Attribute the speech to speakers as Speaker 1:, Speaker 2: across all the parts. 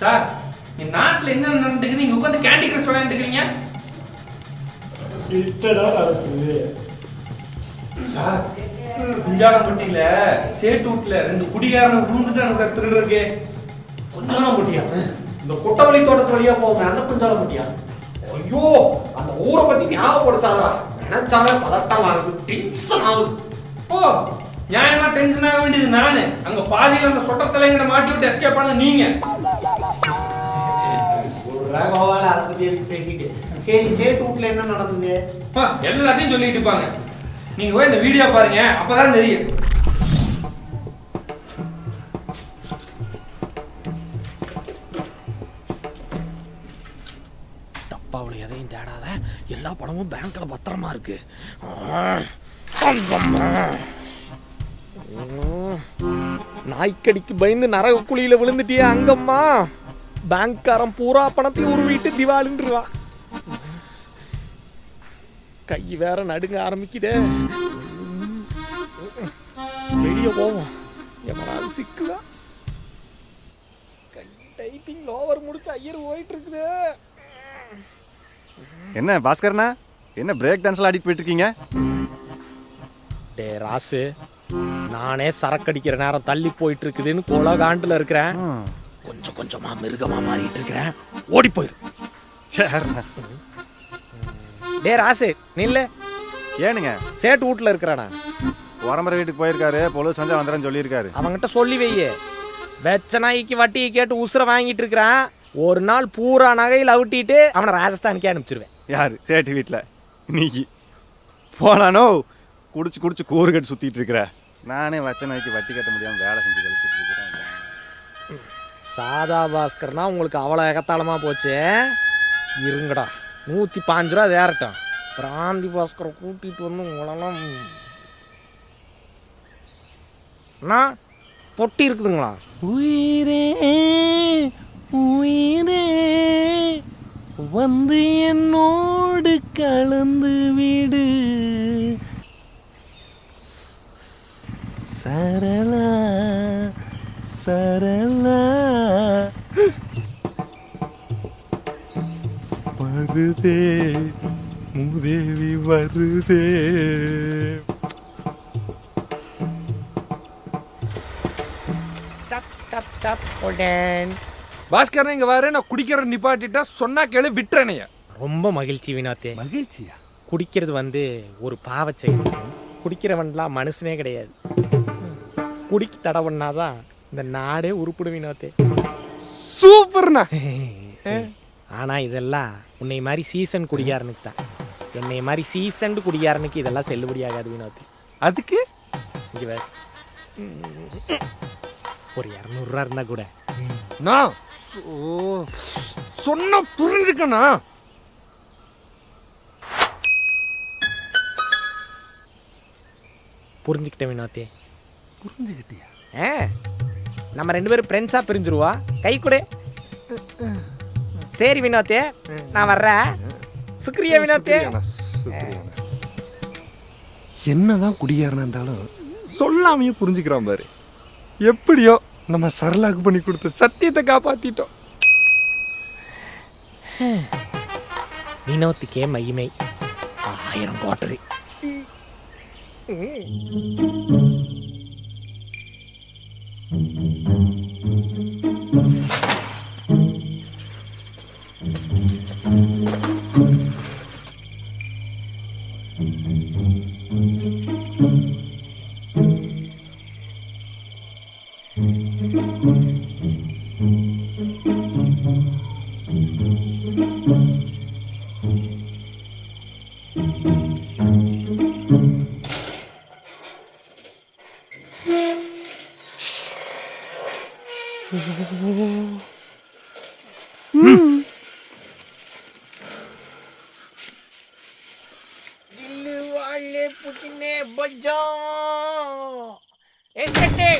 Speaker 1: Sir இந்த நாட்டில் என்ன நடந்துக்குது? நீங்க உட்காந்து கேண்டி கிரஷ் விளையாண்டுக்கிறீங்க
Speaker 2: கிட்டடா நடக்குது.
Speaker 1: சார் குஞ்சாலப்பட்டியில சேட்டு வீட்டுல ரெண்டு குடிகாரனை விழுந்துட்டாங்க சார் திருடுறதுக்கு.
Speaker 2: குஞ்சால முட்டியா இந்த குட்டவழி தோட்டத்து வழியா போகும் அந்த குஞ்சால முட்டியா ஐயோ அந்த ஊரை பத்தி ஞாபகப்படுத்தாதடா. நினைச்சாலே பதட்டம் ஆகுது டென்ஷன் ஆகுது.
Speaker 1: ஓ நியாயமா டென்ஷன் ஆக வேண்டியது நானு. அங்க பாதியில அந்த சொட்ட தலைங்கிட்ட மாட்டி விட்டு எஸ்கேப் பண்ண நீங்க.
Speaker 2: ஒரு ரகவால அதை பத்தி பேசிட்டு? சரி சேட்டு வீட்டுல என்ன நடந்தது?
Speaker 1: எல்லாத்தையும் சொல்லிட்டு இருப்பாங்க. நீங்க போய் இந்த வீடியோ பாருங்க. அப்பதான் தெரியும்.
Speaker 3: டப்பாவில் எதையும் தேடாத. எல்லா பணமும் பேங்க்ல பத்திரமா இருக்கு. நாய்க்கடிக்கு பயந்து நரக குழியில விழுந்துட்டியே அங்கம்மா. பேங்க்காரன் பூரா பணத்தையும் உருவிட்டு திவாலின்றுவான் கை வேற நடுங்க ஆரம்பிக்குதே. வெளியே போவோம். எவனாவது சிக்குதா? கை டைப்பிங் லோவர் முடிச்சு ஐயர் போயிட்டு இருக்குது.
Speaker 4: என்ன பாஸ்கர்ண்ணா என்ன பிரேக் டான்ஸ்ல ஆடிட்டு போயிட்டு இருக்கீங்க
Speaker 3: டே ராசு நானே சரக்கடிக்கிற நேரம் தள்ளி போயிட்டு இருக்குதுன்னு கொலகாண்டுல இருக்கிறேன். கொஞ்சம் கொஞ்சமா மிருகமா மாறிட்டு இருக்கிறேன் ஓடி போயிரு.
Speaker 4: சரிண்ணா
Speaker 3: டே ராசு நில்லு.
Speaker 4: ஏனுங்க?
Speaker 3: சேட்டு வீட்டுல இருக்கிறானா?
Speaker 4: உரம்பரை வீட்டுக்கு போயிருக்காரு பொழுது சஞ்சா வந்துடுறேன்னு சொல்லியிருக்காரு.
Speaker 3: அவன்கிட்ட சொல்லி வையே. வெச்ச நாய்க்கு வட்டியை கேட்டு உசுர வாங்கிட்டு இருக்கிறான் ஒரு நாள் பூரா நகையில் அவுட்டிட்டு அவனை ராஜஸ்தானுக்கே அனுப்பிச்சிருவேன்.
Speaker 4: யாரு? சேட்டு வீட்டில் இன்னைக்கு. போனானோ குடிச்சு குடிச்சு கூறு கட்டு சுத்திட்டு இருக்கிற. நானே வச்ச நாய்க்கு வட்டி கட்ட முடியாம வேலை செஞ்சு கழிச்சிட்டு இருக்கிறேன்.
Speaker 3: சாதா பாஸ்கர்னா உங்களுக்கு அவ்வளோ எகத்தாளமா போச்சு? இருங்கடா. நூற்றி பாஞ்சு ரூபா தேரட்டும் பிராந்தி பாஸ்கரை கூட்டிட்டு வந்து உங்களெல்லாம் அண்ணா பொட்டி இருக்குதுங்களா? உயிரே வந்து என்னோடு கலந்து விடு. சரளா சரளா. வருதே மூதேவி வருதே. டப் டப் டப் உடன்
Speaker 1: பாஸ்கரன் இங்க வர நான் குடிக்கிற நிப்பாட்டிட்டா சொன்னா கேளு விட்டுறனைய
Speaker 3: ரொம்ப மகிழ்ச்சி வினோத்தே.
Speaker 1: மகிழ்ச்சியா?
Speaker 3: குடிக்கிறது வந்து ஒரு பாவச் செயல் குடிக்கிறவன்லாம் மனுஷனே கிடையாது. குடிக்கு தடை பண்ணாதான் இந்த நாடே உருப்பிடும் வினோத்தே.
Speaker 1: சூப்பர்ண்ணா
Speaker 3: ஆனா இதெல்லாம் உன்னை மாதிரி சீசன் குடிகாரனுக்கு தான். என்னை மாதிரி சீசன் குடிகாரனுக்கு இதெல்லாம் செல்லுபடியாகாது வினோத்
Speaker 1: அதுக்கு?
Speaker 3: இங்க ஒரு இரநூறுவா இருந்தா கூட
Speaker 1: நான் சொன்னா புரிஞ்சுக்கண்ணா.
Speaker 3: புரிஞ்சுக்கிட்டேன் வினோத்தே.
Speaker 1: புரிஞ்சுக்கிட்டியா?
Speaker 3: ஆ நம்ம ரெண்டு பேரும் ஃப்ரெண்ட்ஸா பிரிஞ்சிருவா. கை கொடு. சரி வினோத்தே நான் வர்றேன். சுக்ரியா வினோத்தே.
Speaker 1: என்னதான் குடியாரனா இருந்தாலும் சொல்லாமையே புரிஞ்சுக்கிறான் பாரு. எப்படியோ நம்ம சரலாக்கு பண்ணி கொடுத்த சத்தியத்தை காப்பாற்றிட்டோம்
Speaker 3: வினோத்துக்கே மகிமை ஆயிரம் கோட்டரி Thank you. ಗಿಲ್ಲಿ ಒಳ್ಳೆ ಪುಟಿನೆ ಬಜ್ಜ ಎಸೆಟ್ಟೆ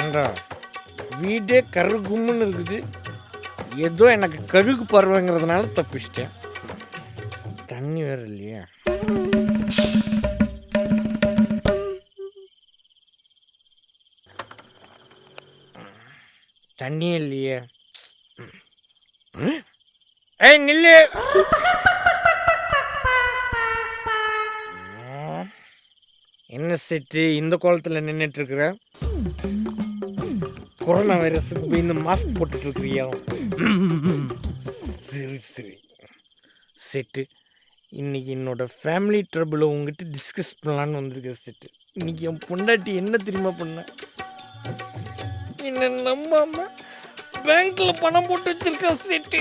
Speaker 3: ஏண்டா? வீடே கரு இருக்குது. ஏதோ எனக்கு கருகு பருவங்கிறதுனால தப்பிச்சிட்டேன். தண்ணி வேற இல்லையா. தண்ணி இல்லையே. ஏய் நில்லு. என்ன செட்டு இந்த கோலத்தில் நின்றுட்டு இருக்கிற கொரோனா வைரஸுக்கு போய் இந்த மாஸ்க் போட்டுட்டு இருக்கிறியா சரி சரி. செட்டு இன்னைக்கு என்னோட ஃபேமிலி ட்ரபிளை உங்ககிட்ட டிஸ்கஸ் பண்ணலான்னு வந்திருக்கேன் செட்டு இன்னைக்கு என் பொண்டாட்டி என்ன தெரியுமா பண்ண? என்ன நம்பாம பேங்க்ல பணம் போட்டு வச்சிருக்க செட்டு.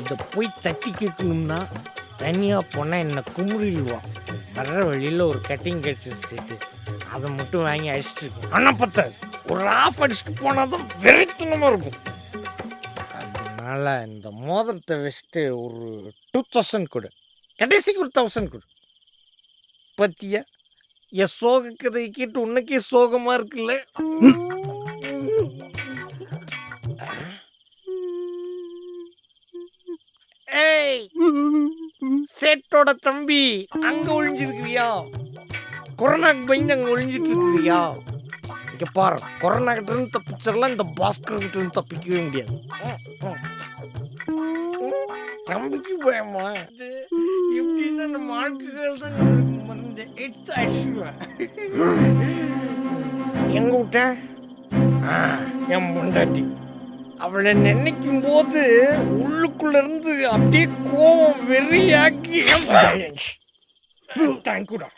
Speaker 3: இதை போய் தட்டி கேட்கணும்னா தனியாக போனால் என்ன குமுறிடுவான் வர்ற வழியில் ஒரு கட்டிங் கிடச்சி செட்டு. அதை மட்டும் வாங்கி அடிச்சிட்டு ஆனால் பத்தாது ஒரு ஆஃப் அடிச்சுட்டு போனால் தான் வெறித்தனமாக இருக்கும். அதனால இந்த மோதிரத்தை வச்சுட்டு ஒரு டூ தௌசண்ட் கொடு. கடைசிக்கு ஒரு தௌசண்ட் கொடு. பத்தியா? என் சோக கதையை கேட்டு உன்னைக்கே சோகமா இருக்குல்ல? ஏய் சேட்டோட தம்பி அங்க ஒளிஞ்சிருக்கிறியா? கொரோனாக்கு பயந்து அங்க ஒளிஞ்சிட்டு இருக்கிறியா இங்க பாரு கொரோனா கிட்ட இருந்து தப்பிச்சிடலாம் இந்த பாஸ்கர் கிட்ட இருந்து தப்பிக்கவே முடியாது. தம்பிக்கு பயமா? இது எப்படின்னா நம்ம ஆட்கள் தான் மருந்து? எடுத்து அடிச்சுடுவேன் எங்க விட்டேன் ஆ, என் பொண்டாட்டி. அவளை நினைக்கும் போது உள்ளுக்குள்ள இருந்து அப்படியே கோவம் வெறியாக்கி தேங்க்யூடா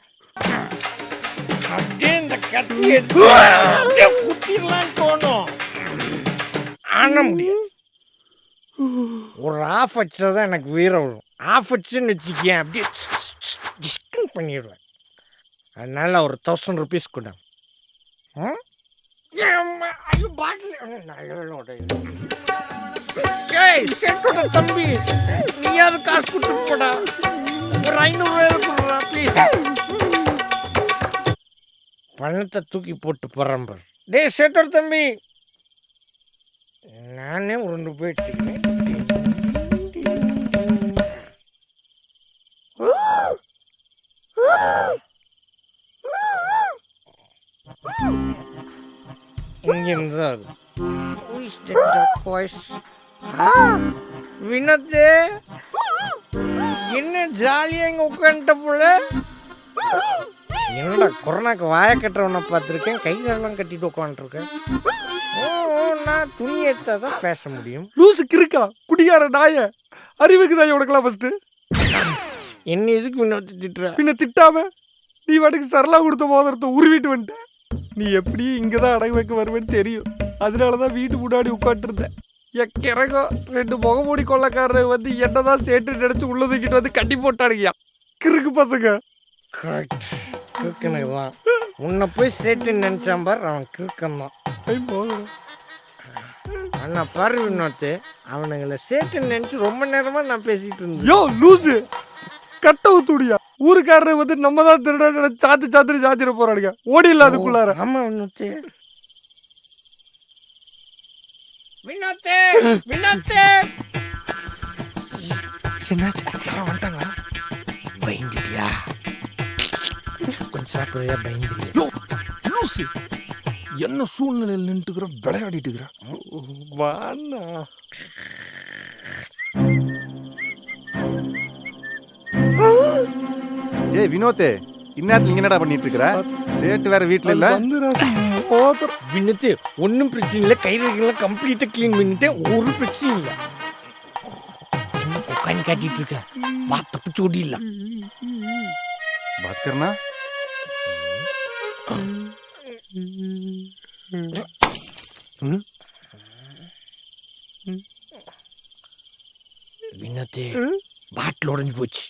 Speaker 3: அப்படியே இந்த கத்தி எடுத்து அப்படியே குத்திடலாம் தோணும். ஆன முடியாது. ஒரு ஆஃப் வச்சா தான் எனக்கு வீரம் வரும். ஆஃப் வச்சுன்னு வச்சுக்கேன். அப்படியே டிஸ்கன் பண்ணிடுவேன். அதனால ஒரு தௌசண்ட் ருபீஸ் கூட. ம்? ஏம்மா, ஐயோ பாட்டில். நல்லோட ஏய் செட்டோட தம்பி. நீயாவது காசு கொடுத்துட்டு போடா? ஒரு ஐநூறுரூவா கொடுறா ப்ளீஸ் பணத்தை தூக்கி போட்டு போகிறேன் பாரு. டேய் செட்டோட தம்பி. நானே உருண்டு போயிட்டு வினத்து என்ன ஜாலியா இங்க உட்காந்துட்ட போல? என்னடா கொரோனாக்கு வாய கட்டுறவனை பார்த்துருக்கேன். கைகளெல்லாம் கட்டிட்டு உட்காந்துருக்கேன் நான் துணி எடுத்தா தான் பேச முடியும்.
Speaker 1: லூசுக்கு இருக்கா குடிகார நாய. அறிவுக்கு தான் உனக்கெல்லாம் ஃபர்ஸ்ட்
Speaker 3: என்ன எதுக்கு வினோத்து திட்டுற?
Speaker 1: பின்ன திட்டாம நீ வாட்டுக்கு சரலா கொடுத்த மோதிரத்தை உருவிட்டு வந்துட்ட. நீ எப்படி இங்கே தான் அடகு வைக்க வருவேன்னு தெரியும். அதனால தான் வீட்டு முன்னாடி உட்காந்துருந்தேன் எக்கிறகம் ரெண்டு முகமூடி கொள்ளக்காரர் வந்து என்னதான் சேட்டு நினைச்சு தூக்கிட்டு வந்து கட்டி போட்டானுங்கயா கிறுக்கு பசங்க.
Speaker 3: கிறுக்கனுக்கு தான் உன்னை போய் சேட்டுன்னு நினச்சான் பார் அவன் கிறுக்கன் தான்
Speaker 1: ஐ, மோதிரம்.
Speaker 3: அண்ணா பாரு வினோத்து அவனுங்களை சேட்டுன்னு நினச்சி ரொம்ப நேரமாக நான் பேசிகிட்டு இருந்தேன்.
Speaker 1: யோ லூசு. கட்ட ஊத்துடியா ஊருக்காரர் வந்து நம்ம தான் திருட சாத்து சாத்துட்டு சாத்திர போறானுங்க. ஓடிடல அதுக்குள்ளார.
Speaker 3: ஆமா வினோத்து. வினோத்து வினோத்து
Speaker 1: என்னாச்சு?
Speaker 3: யாரும் வந்துட்டாங்களா? பயந்துட்டியா? கொஞ்சம் சாப்பிடுறியா? பயந்துட்டியா?
Speaker 1: யோ லூசு. என்ன சூழ்நிலையில் நின்றுக்கிற விளையாடிட்டு இருக்கிற? வாண்ணா.
Speaker 4: ஏய் வினோத்தே இந்நேரத்தில் இங்க என்னடா பண்ணிட்டு இருக்கிற? சேட்டு வேற வீட்ல இல்ல?
Speaker 1: மோதிரம்.
Speaker 3: வினத்து ஒன்றும் பிரச்சனை இல்லை. கைரேகைலாம் கம்ப்ளீட்டாக க்ளீன் பண்ணிட்டேன் ஒரு பிரச்சனையும் இல்லை. கொக்கானி காட்டிட்டு இருக்க. வா தப்பிச்சு ஓடிடலாம்
Speaker 4: பாஸ்கர்னா?
Speaker 3: வினத்து பாட்டில் உடஞ்சி போச்சு!